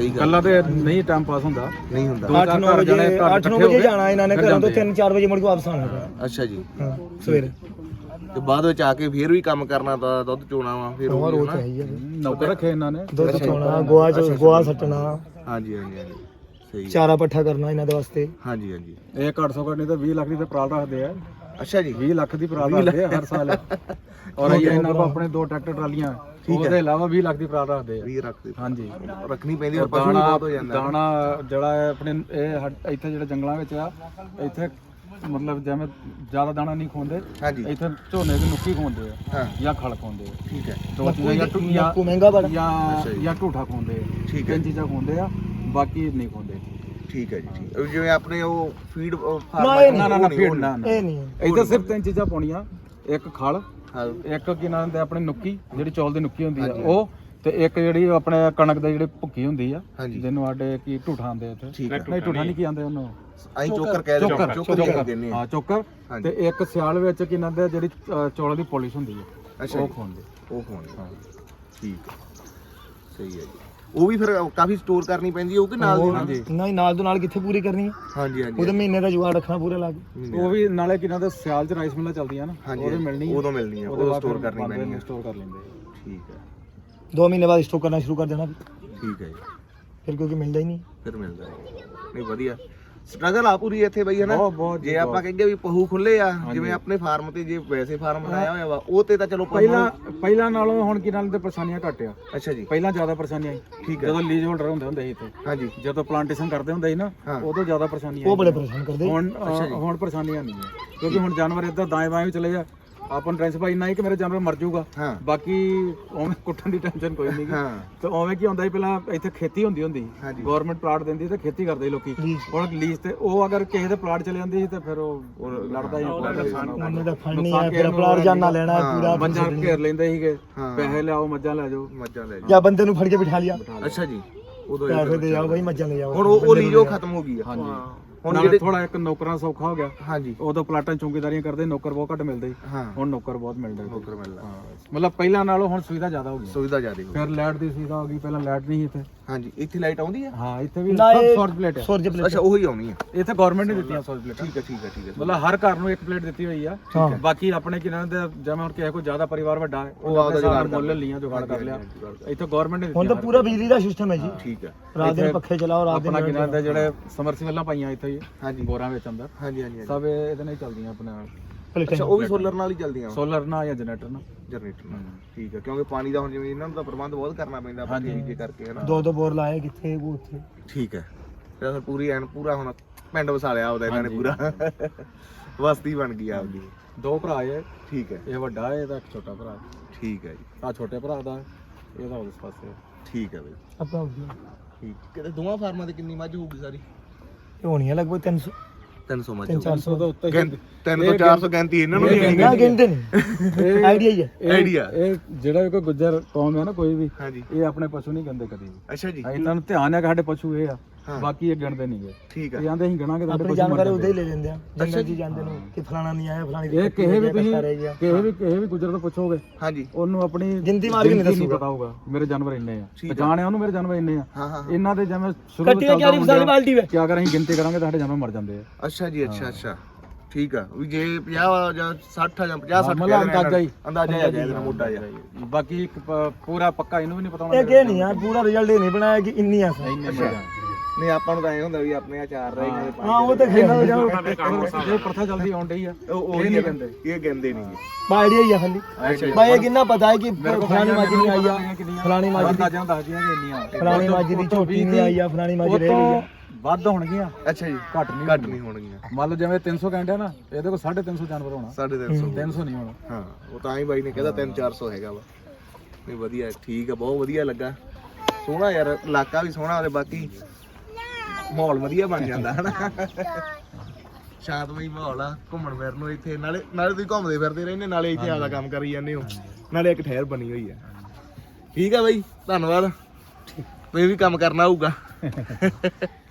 ਸਹੀ ਗੱਲ। ਕੱਲਾ ਤੇ ਨਹੀਂ ਟਾਈਮ ਪਾਸ ਹੁੰਦਾ। ਨਹੀਂ ਹੁੰਦਾ। ਦੋ 8 ਚਾਰ 9 ਘਰ ਵਜੇ ਜਾਣੇ, ਘਰ 8 9 ਇਕੱਠੇ ਹੋ ਵਜੇ ਗਏ, ਜਾਣਾ ਇਹਨਾਂ ਨੇ ਘਰੋਂ ਤੋਂ ਜਾਂਦੇ 3 4 ਵਜੇ ਮੁੜ ਕੇ ਵਾਪਸ ਆਉਣਾ ਅੱਛਾ ਜੀ। ਹਾਂ ਸਵੇਰੇ। ਤੇ ਬਾਅਦ ਵਿੱਚ ਆ ਕੇ ਫੇਰ ਵੀ ਕੰਮ ਕਰਨਾ ਤਾਂ ਦੁੱਧ ਚੋਣਾ ਵਾ ਫਿਰ ਉਹ। ਤਾਂ ਹੈ ਹੀ ਆ। ਨੌਕਰ ਰੱਖੇ ਇਹਨਾਂ ਨੇ। ਦੁੱਧ ਚੋਣਾ ਗੋਆ ਚ ਗੋਆ ਸੱਟਣਾ। ਹਾਂਜੀ ਹਾਂਜੀ ਹਾਂਜੀ। ਸਹੀ ਚਾਰਾ ਪੱਠਾ ਕਰਨਾ ਇਹਨਾਂ ਦੇ ਵਾਸਤੇ। ਹਾਂਜੀ ਹਾਂਜੀ। ਇਹ ਘੱਟ ਸੌ ਘੱਟ ਨਹੀਂ ਤਾਂ 20 ਲੱਖ ਦੀ ਤੇ ਪ੍ਰਾਲ ਰੱਖਦੇ ਆ। ਅੱਛਾ ਜੀ। 20 ਲੱਖ ਦੀ ਪ੍ਰਾਲ ਰੱਖਦੇ ਆ ਹਰ ਸਾਲ। ਔਰ ਇਹ ਇਹਨਾਂ ਕੋਲ ਆਪਣੇ ਦੋ ਟਰੈਕਟਰ ਟਰਾਲੀਆਂ ਉਹਦੇ ਇਲਾਵਾ 20 ਲੱਖ ਦੀ ਪ੍ਰਾਲ ਰੱਖਦੇ ਆ। ਵੀ ਰੱਖਦੇ ਹਾਂਜੀ। ਰੱਖਣੀ ਪੈਂਦੀ ਪਰ ਪਸ਼ੂ ਵੀ ਦਾਣਾ ਬਹੁਤ ਹੋ ਜਾਂਦਾ। ਦਾਣਾ ਜਿਹੜਾ ਹੈ ਆਪਣੇ ਇਹ ਹੱਡ- ਇੱਥੇ ਜਿਹੜੇ ਜੰਗਲਾਂ ਵਿੱਚ ਆ ਇੱਥੇ ਮਤਲਬ ਜਿਵੇਂ ਜ਼ਿਆਦਾ ਦਾਣਾ ਨਹੀਂ ਹਾਂਜੀ। ਇੱਥੇ ਝੋਨੇ ਦੀ ਨੁੱਕੀ ਖਵਾਉਂਦੇ ਆ ਹਾਂ। ਜਾਂ ਖਲ ਖਵਾਉਂਦੇ ਆ। ਠੀਕ ਹੈ। ਦੋ ਚੀਜ਼ਾਂ ਜਾਂ ਟੂ- ਜਾਂ ਨੱਕੂ ਮਹਿੰਗਾ ਬੜਾ ਜਾਂ ਅੱਛਾ ਜੀ। ਜਾਂ ਝੂਠਾ ਖਵਾਉਂਦੇ ਆ। ਠੀਕ ਹੈ ਤਿੰਨ ਚੀਜ਼ਾਂ ਆ ਬਾਕੀ ਨਹੀਂ ਖਵਾਉਂਦੇ ਠੀਕ ਹੈ ਜੀ ਠੀਕ ਹੈ। ਜਿਵੇਂ ਆਪਣੇ ਉਹ ਫੀਡ ਨਾ, ਇਹ ਨਾ ਨਾ ਨਾ ਫੀਡ ਨਾ ਨਾ। ਇਹ ਨਹੀਂ। ਹੈ। ਇੱਥੇ ਸਿਰਫ ਤਿੰਨ ਚੀਜ਼ਾਂ ਪਾਉਣੀਆਂ ਇੱਕ ਖਲ ਹਾਂ ਇੱਕ ਕੀ ਨਾਮ ਦੇ ਆਪਣੀ ਨੁੱਕੀ ਜਿਹੜੀ ਚੌਲ ਦੀ ਨੁੱਕੀ ਹੁੰਦੀ ਆ ਉਹ ਤੇ ਇੱਕ ਜਿਹੜੀ ਆਪਣੇ ਕਣਕ ਦੇ ਜਿਹੜੇ ਭੁੱਕੀ ਹੁੰਦੀ ਆ ਜਿਹਨੂੰ ਸਾਡੇ ਕੀ ਢੂਠਾ ਆਂਦੇ ਹੈ। ਨਹੀਂ ਢੂਠਾ ਨਹੀਂ ਕੀ ਆਂਦੇ ਉਹਨੂੰ? ਅਸੀਂ ਚੋਕਰ। ਕਹਿ ਦਿੰਦੇ ਚੋਕਰ ਚੋਕਰ ਹੀ ਕਹਿੰਦੇ ਆ ਹਾਂ ਚੋਕਰ। ਤੇ ਇੱਕ ਸਿਆਲ ਵਿੱਚ ਕੀ ਨਾਂਦੇ ਜਿਹੜੀ ਅ, ਚੌਲਾਂ ਦੀ ਪੋਲਿਸ਼ ਹੁੰਦੀ ਹੈ ਅੱਛਾ ਉਹ। ਖਵਾਉਂਦੇ। ਉਹ ਹਾਂ। ਠੀਕ ਹੈ। ਸਹੀ ਹੈ ਜੀ। ਉਹ ਵੀ ਫਿਰ ਕਾਫੀ ਸਟੋਰ ਕਰਨੀ ਪੈਂਦੀ ਹੈ ਉਹ ਕਿ ਨਾਲ ਦੀ ਨਾਲ ਨਹੀਂ ਨਾਲ ਤੋਂ ਨਾਲ ਕਿੱਥੇ ਪੂਰੀ ਕਰਨੀ ਹੈ? ਹਾਂਜੀ ਹਾਂਜੀ। ਉਹਦੇ ਮਹੀਨੇ ਦਾ ਜੁਗਾੜ ਰੱਖਣਾ ਪੂਰਾ ਲਾ ਕੇ। ਉਹ ਵੀ ਨਾਲੇ ਕੀ ਨਾਂਦੇ ਸਿਆਲ ਚ ਰਾਈਸ ਮਿਲਾਂ ਚੱਲਦੀਆਂ ਨਾ ਹਾਂਜੀ ਉਹਦੇ ਮਿਲਣੀ ਉਦੋਂ ਮਿਲਣੀ ਹੈ ਉਹਦੇ ਉਹ ਸਟੋਰ ਕਰਨੀ ਬੰਦ ਪੈਣੀ ਹੈ। ਸਟੋਰ ਕਰ ਲੈਂਦੇ ਠੀਕ ਹੈ। ਦੋ ਮਹੀਨੇ ਬਾਅਦ ਸਟੋਕ ਕਰਨਾ ਸ਼ੁਰੂ ਕਰ ਦੇਣਾ। ਠੀਕ ਹੈ ਜੀ। ਫਿਰ ਕਿਉਂਕਿ ਮਿਲਦਾ ਹੀ ਨਹੀਂ। ਫਿਰ ਮਿਲਦਾ ਨਹੀਂ ਵਧੀਆ। ਸਟਰਗਲ ਆ ਪੂਰੀ ਇੱਥੇ ਬਈ ਹਨਾ? ਬਹੁਤ ਬਹੁਤ ਜੇ ਆਪਾਂ ਕਹਿੰਦੇ ਵੀ ਪਹੂ ਖੁੱਲੇ ਆ ਜਿਵੇਂ ਆਪਣੇ ਫਾਰਮ ਤੇ ਜੇ ਵੈਸੇ ਫਾਰਮ ਬਣਾਇਆ ਹੋਇਆ ਵਾ ਉਹ ਤੇ ਤਾਂ ਚਲੋ ਪਹੂ- ਪਹਿਲਾਂ ਪਹਿਲਾਂ ਨਾਲੋਂ ਹੁਣ ਕੀ ਨਾਲ ਤੇ ਪਰੇਸ਼ਾਨੀਆਂ ਘੱਟ ਆ। ਅੱਛਾ ਜੀ। ਪਹਿਲਾਂ ਜ਼ਿਆਦਾ ਪਰੇਸ਼ਾਨੀਆਂ ਸੀ। ਠੀਕ ਹੈ। ਜਦੋਂ ਲੀਜ਼ ਹੋਲਡਰ ਹੁੰਦੇ ਹੁੰਦੇ ਸੀ ਇੱਥੇ। ਹਾਂਜੀ। ਜਦੋਂ ਪਲਾਂਟੇਸ਼ਨ ਕਰਦੇ ਹੁੰਦੇ ਸੀ ਨਾ ਹਾਂ। ਉਦੋਂ ਜ਼ਿਆਦਾ ਪਰੇਸ਼ਾਨੀਆਂ ਉਹ ਬੜੇ। ਪਰੇਸ਼ਾਨ ਕਰਦੇ। ਹੁਣ ਅ, ਹੁਣ ਪਰੇਸ਼ਾਨੀਆਂ ਨਹੀਂ ਕਿਉਂਕਿ ਹੁਣ ਜਾਨਵਰ ਇੱਧਰ ਦਾएं ਬਾएं ਵੀ ਚਲੇ ਜਾ ਆਪਾਂ ਨੂੰ ਟੈਨਸ਼ਨ ਭਾਈ ਨਾ ਹੀ ਕਿ ਮੇਰੇ ਜਾਨਵਰ ਮਰ ਜਾਊਗਾ। ਹਾਂ। ਬਾਕੀ ਉਵੇਂ ਕੁੱਟਣ ਦੀ ਟੈਨਸ਼ਨ ਕੋਈ ਨਹੀਂ ਹਾਂ। ਤੇ ਉਵੇਂ ਕੀ ਹੁੰਦਾ ਸੀ ਪਹਿਲਾਂ ਇੱਥੇ ਖੇਤੀ ਹੁੰਦੀ ਹੁੰਦੀ ਹਾਂਜੀ। ਗਵਰਨਮੈਂਟ ਪਲਾਟ ਦਿੰਦੀ ਤੇ ਖੇਤੀ ਕਰਦੇ ਸੀ ਲੋਕੀ। ਹੁਣ ਲੀਜ਼ ਤੇ ਉਹ ਅਗਰ ਕਿਸੇ ਦੇ ਪਲਾਟ ਚਲੇ ਜਾਂਦੀ ਸੀ ਤੇ ਫਿਰ ਉਹ ਲੜਦਾ ਹੀ ਉਹਨੇ ਤਾਂ ਫੜ ਨਹੀਂ ਨੁਕਸਾਨ ਹੈ ਕਿਸੇ ਫਿਰ ਨੂੰ ਪਲਾਟ ਜਾਨਾ ਲੈਣਾ ਹੈ। ਹਾਂ, ਪੂਰਾ ਮੱਝਾਂ ਘੇਰ ਲੈਂਦੇ ਸੀਗੇ। ਹਾਂ। ਪੈਸੇ ਲਿਆਓ ਮੱਝਾਂ ਲੈ ਜਾਓ। ਮੱਝਾਂ ਲੈ ਜੀ ਜਾਂ ਬੰਦੇ ਨੂੰ ਫੜ ਕੇ ਬਿਠਾ ਲਿਆ। ਅੱਛਾ ਜੀ। ਉਦੋਂ ਇਹ ਪੈਸੇ ਦੇ ਜਾਓ ਬਈ ਮੱਝਾਂ ਲੈ ਜਾਓ ਹੁਣ ਉਹ ਉਹ ਲੀਜੋ ਖਤਮ ਹੋ ਗਈ ਆ। ਹਾਂਜੀ। ਹੁਣ ਜਿਹੜੇ ਥੋੜਾ ਇੱਕ ਨੌਕਰਾਂ ਸੌਖਾ ਹੋ ਗਿਆ। ਹਾਂਜੀ। ਉਦੋਂ ਪਲਾਟਾਂ ਚੌਂਕੀਦਾਰੀਆਂ ਕਰਦੇ ਨੌਕਰ ਬਹੁਤ ਘੱਟ ਮਿਲਦੇ। ਹਾਂ। ਹੁਣ ਨੌਕਰ ਬਹੁਤ ਮਿਲਦੇ। ਨੌਕਰ ਮਿਲਦਾ। ਮਤਲਬ ਪਹਿਲਾਂ ਨਾਲੋਂ ਹੁਣ ਸੁਵਿਧਾ ਜ਼ਿਆਦਾ ਹੋ ਗਈ। ਸੁਵਿਧਾ ਜ਼ਿਆਦਾ ਹੋ ਫਿਰ ਲਾਈਟ ਦੀ ਸੁਵਿਧਾ ਹੋ ਗਈ ਪਹਿਲਾਂ ਲਾਈਟ ਨਹੀਂ ਸੀ ਇੱਥੇ। ਹਾਂਜੀ ਇੱਥੇ ਲਾਈਟ ਆਉਂਦੀ ਆ? ਹਾਂ ਇੱਥੇ ਵੀ ਨਾ ਇਹ- ਸੌਰਜ ਪਲੇਟ ਹੈ ਸੂਰਜ ਪਲੇਟ ਅੱਛਾ ਉਹੀ ਆਉਣੀ ਆ। ਇੱਥੇ ਗਵਰਨਮੈਂਟ ਨੇ ਦਿੱਤੀਆਂ ਸੌਰਜ ਪਲੇਟਾਂ ਠੀਕ ਹੈ ਠੀਕ ਹੈ ਠੀਕ ਹੈ ਮਤਲਬ ਹਰ ਘਰ ਨੂੰ ਇੱਕ ਪਲੇਟ ਦਿੱਤੀ ਹੋਈ ਆ। ਹਾਂ। ਬਾਕੀ ਆਪਣੇ ਕਿਨਾਂ ਦੇ ਜਿਵੇਂ ਹੁਣ ਕਿਸੇ ਕੋਈ ਜ਼ਿਆਦਾ ਪਰਿਵਾਰ ਵੱਡਾ ਹੈ ਉਹ ਆਪਦਾ ਜੁਗਾੜ ਕਰ ਮੁੱਲ ਲੀਆਂ। ਜੁਗਾੜ ਕਰ ਲਿਆ। ਇੱਥੇ ਗਵਰਨਮੈਂਟ ਨੇ ਹੁਣ ਤਾਂ ਦਿੱਤੀਆਂ ਪੂਰਾ ਬਿਜਲੀ ਦਾ ਸਿਸਟਮ ਹੈ ਜੀ। ਠੀਕ ਹੈ ਰਾਤ ਦਿਨ ਪੱਖੇ ਚਲਾਓ ਰਾਤ ਦਿਨ ਆਪਣਾ ਕਿਨਾਂ ਦੇ ਜਿਹੜੇ ਸਮਰਸੀਵਲਾਂ ਪਾਈਆਂ ਇੱਥੇ ਹੀ ਹਾਂਜੀ। ਬੋਰਾਂ ਵਿੱਚ ਅੰਦਰ। ਹਾਂਜੀ ਹਾਂਜੀ ਹਾਂਜੀ। ਸਭ ਇਹ ਇਹਦੇ ਨਾਲ ਹੀ ਚੱਲਦੀਆਂ ਆਪਣੇ। ਅੱਛਾ ਉਹ ਵੀ ਸੋਲਰ ਨਾਲ ਹੀ ਚੱਲਦੀਆਂ ਸੋਲਰ ਨਾਲ ਜਾਂ ਜਨਰੇਟਰ ਨਾਲ। ਜਨਰੇਟਰ ਨਾਲ ਠੀਕ ਹੈ ਕਿਉਂਕਿ ਪਾਣੀ ਦਾ ਹੁਣ ਜਿਵੇਂ ਇਹਨਾਂ ਨੂੰ ਤਾਂ ਪ੍ਰਬੰਧ ਬਹੁਤ ਕਰਨਾ ਪੈਂਦਾ ਆਪਾਂ ਹਾਂਜੀ। ਜੇ ਕਰਕੇ ਹੈ ਨਾ ਦੋ ਦੋ ਬੋਰ ਲਾਏ ਕਿੱਥੇ ਉਹ ਉੱਥੇ? ਠੀਕ ਹੈ। ਫਿਰ ਹੁਣ ਪੂਰੀ ਐਨ ਪੂਰਾ ਹੁਣ ਪਿੰਡ ਵਸਾਲਿਆ ਉਹਦਾ ਇਹਨਾਂ ਨੇ ਪੂਰਾ। ਵਸਤੀ ਬਣ ਗਈ ਆਪਦੀ। ਦੋ ਭਰਾ ਹੈ। ਠੀਕ ਹੈ। ਇਹ ਵੱਡਾ ਹੈ ਇਹਦਾ ਇੱਕ ਛੋਟਾ ਭਰਾ ਠੀਕ ਹੈ ਜੀ। ਆ ਛੋਟੇ ਭਰਾ ਦਾ ਹੈ, ਇਹਦਾ ਉਸ ਪਾਸੇ ਹੈ। ਠੀਕ ਹੈ ਬਈ। ਆਪਣਾ ਉੱਧਰ। ਠੀਕ। ਕਿਤੇ ਦੋਵਾਂ ਫਾਰਮਾਂ ਤੇ ਕਿੰਨੀ ਮੱਝ ਹੋਊਗੀ ਸਾਰੀ? ਇਹ ਹੋਣੀ ਹੈ ਲਗਭਗ 300 300 ਮੱਝ 300 ਉਹਦੇ ਉੱਤੇ ਤਿੰਨ ਤੋਂ 400 ਗਿਣਤੀ ਇਹਨਾਂ ਨੂੰ ਵੀ ਆਣੀ ਨਾ। ਗਿਣਦੇ ਨਹੀਂ ਆਈਡੀਆ ਹੀ ਹੈ। ਇਹ- ਆਈਡੀਆ ਇਹ ਜਿਹੜਾ ਵੀ ਕੋਈ ਗੁੱਜਰ ਕੌਮ ਹੈ ਨਾ ਕੋਈ ਵੀ ਹਾਂਜੀ। ਇਹ ਆਪਣੇ ਪਸ਼ੂ ਨਹੀਂ ਗੰਦੇ ਕਦੀ ਵੀ। ਅੱਛਾ ਜੀ। ਇਹਨਾਂ ਨੂੰ ਧਿਆਨ ਹੈ ਕਿ ਸਾਡੇ ਪਸ਼ੂ ਇਹ ਆ। ਹਾਂ। ਬਾਕੀ ਇਹ ਗਿਣਦੇ ਨਹੀਂ ਗਏ ਠੀਕ ਇਹ ਹੈ ਆਂਦੇ ਅਸੀਂ ਗਣਾਂਗੇ ਤੁਹਾਡੇ ਆਪਣੀ ਜਾਣਕਾਰੀ ਉਹਦੇ ਜਾਂਦੇ ਹੀ ਲੈ ਲੈਂਦੇ ਆ। ਜੰਗਲ ਜੀ। ਜਾਂਦੇ ਨੂੰ ਕਿ ਫਲਾਣਾ ਨਹੀਂ ਆਇਆ ਫਲਾਣੀ ਇਹ ਕਿਸੇ ਵੀ ਤੁਸੀਂ ਕਿਸੇ ਵੀ ਕਿਸੇ ਵੀ ਗੁੱਜਰ ਤੋਂ ਪੁੱਛੋਗੇ ਹਾਂਜੀ। ਉਹਨੂੰ ਆਪਣੀ ਗਿਣਤੀ ਮਾਰ ਕੇ ਨਹੀਂ ਗਿਣਤੀ ਦੱਸੂਗਾ। ਪਤਾ ਹੋਊਗਾ ਮੇਰੇ ਜਾਨਵਰ ਇੰਨੇ ਆ। ਠੀਕ ਆ। ਪਛਾਣਿਆ ਉਹਨੂੰ ਮੇਰੇ ਜਾਨਵਰ ਇੰਨੇ ਆ? ਹਾਂ ਹਾਂ ਇਹਨਾਂ ਦੇ ਜਿਵੇਂ ਸ਼ੁਰੂ ਤੋਂ ਕੱਟੀ ਚੱਲਦਾ ਹੁੰਦਾ ਸਾਲੀ ਬਾਲਟੀ ਵੇ। ਕਿ ਅਗਰ ਅਸੀਂ ਗਿਣਤੀ ਕਰਾਂਗੇ ਤਾਂ ਸਾਡੇ ਜਾਨਵਰ ਮਰ ਜਾਂਦੇ ਆ। ਅੱਛਾ ਜੀ ਅੱਛਾ ਅੱਛਾ। ਠੀਕ ਆ। ਵੀ ਜੇ 50 ਜਾਂ 60 ਜਾਂ 50 60 ਮਤਲਬ ਅੰਦਾਜ਼ਾ ਹੀ। ਅੰਦਾਜ਼ਾ ਹੀ ਆ ਗਿਆ ਇਹਦਾ ਮੋਟਾ ਜਿਹਾ। ਬਾਕੀ ਇੱਕ ਪ- ਪੂਰਾ ਪੱਕਾ ਇਹਨੂੰ ਵੀ ਨਹੀਂ ਪਤਾ ਇਹ ਹੋਣਾ ਕਿ ਨਹੀਂ ਆ ਪੂਰਾ ਰਿਜ਼ਲਟ ਇਹ ਨਹੀਂ ਬਣਾਇਆ ਕਿ ਇੰਨੀ ਆ ਇੰਨੇ ਮਰ ਜਾਂਦੇ ਨਹੀਂ ਆਪਾਂ ਨੂੰ ਤਾਂ ਐ ਹੁੰਦਾ ਵੀ ਆਪਣੇ ਆ ਚਾਰ ਰਹਿ ਗਏ ਹਾਂ ਉਹ ਤਾਂ ਖੇਡਣਾ ਹੋ ਜਾਓ। ਇਹ ਪ੍ਰਥਾ ਚੱਲਦੀ ਆਉਣ ਡਈ ਆ। ਉਹ ਨਹੀਂ ਨਹੀਂ ਗੰਦੇ ਗੰਦੇ ਇਹ ਗੰਦੇ ਨਹੀਂ। ਆਈਡੀਆ ਹੀ ਆ ਖਾਲੀ। ਜੀ। ਭਾਈ ਇਹ ਕਿੰਨਾ ਪਤਾ ਹੈ ਕਿ ਫਲਾਣੀ ਮੱਝ ਨਹੀਂ ਆਈ ਆ? ਫਲਾਣੀ ਮੱਝ ਦੀ ਅੰਦਾਜ਼ਾਂ ਦੱਸਦੀਆਂ ਕਿ ਇੰਨੀਆਂ। ਫਲਾਣੀ ਮੱਝ ਦੀ ਝੋਟੀ ਨਹੀਂ ਆਈ ਆ ਫਲਾਣੀ ਉਹ ਰਹਿ ਗਈ ਆ। ਵੱਧ ਹੋਣਗੀਆਂ। ਅੱਛਾ ਜੀ। ਘੱਟ ਨਹੀਂ ਘੱਟ ਨਹੀਂ ਹੋਣਗੀਆਂ। ਮੰਨ ਲਓ ਜਿਵੇਂ 300 ਕਹਿੰਦੇ ਆ ਨਾ ਇਹਦੇ ਕੋਲ 350 ਜਾਨਵਰ ਹੋਣਾ। 350 300 ਨਹੀਂ ਹੋਣਾ। ਹਾਂ ਉਹ ਤਾਂ ਹੀ ਬਾਈ ਨੇ ਕਹਿੰਦਾ 3 400 ਹੈਗਾ ਵਾ। ਨਹੀਂ ਵਧੀਆ ਠੀਕ ਆ ਬਹੁਤ ਵਧੀਆ ਲੱਗਾ। ਸੋਹਣਾ ਯਾਰ ਇਲਾਕਾ ਵੀ ਸੋਹਣਾ ਤੇ ਬਾਕੀ ਮਾਹੌਲ ਵਧੀਆ ਬਣ ਜਾਂਦਾ ਹਨਾ? ਸ਼ਾਂਤਮਈ ਮਾਹੌਲ ਆ ਘੁੰਮਣ ਫਿਰਨ ਨੂੰ ਇੱਥੇ ਨਾਲੇ ਨਾਲੇ ਤੁਸੀਂ ਘੁੰਮਦੇ ਫਿਰਦੇ ਰਹਿੰਦੇ ਨਾਲੇ ਇੱਥੇ ਆਪਦਾ ਕੰਮ ਕਰੀ ਜਾਂਦੇ ਹੋ। ਨਾਲੇ ਇੱਕ ਠਹਿਰ ਬਣੀ ਹੋਈ ਆ। ਠੀਕ ਆ ਬਾਈ ਧੰਨਵਾਦ। ਤੁਸੀਂ ਵੀ ਕੰਮ ਕਰਨਾ ਹੋਊਗਾ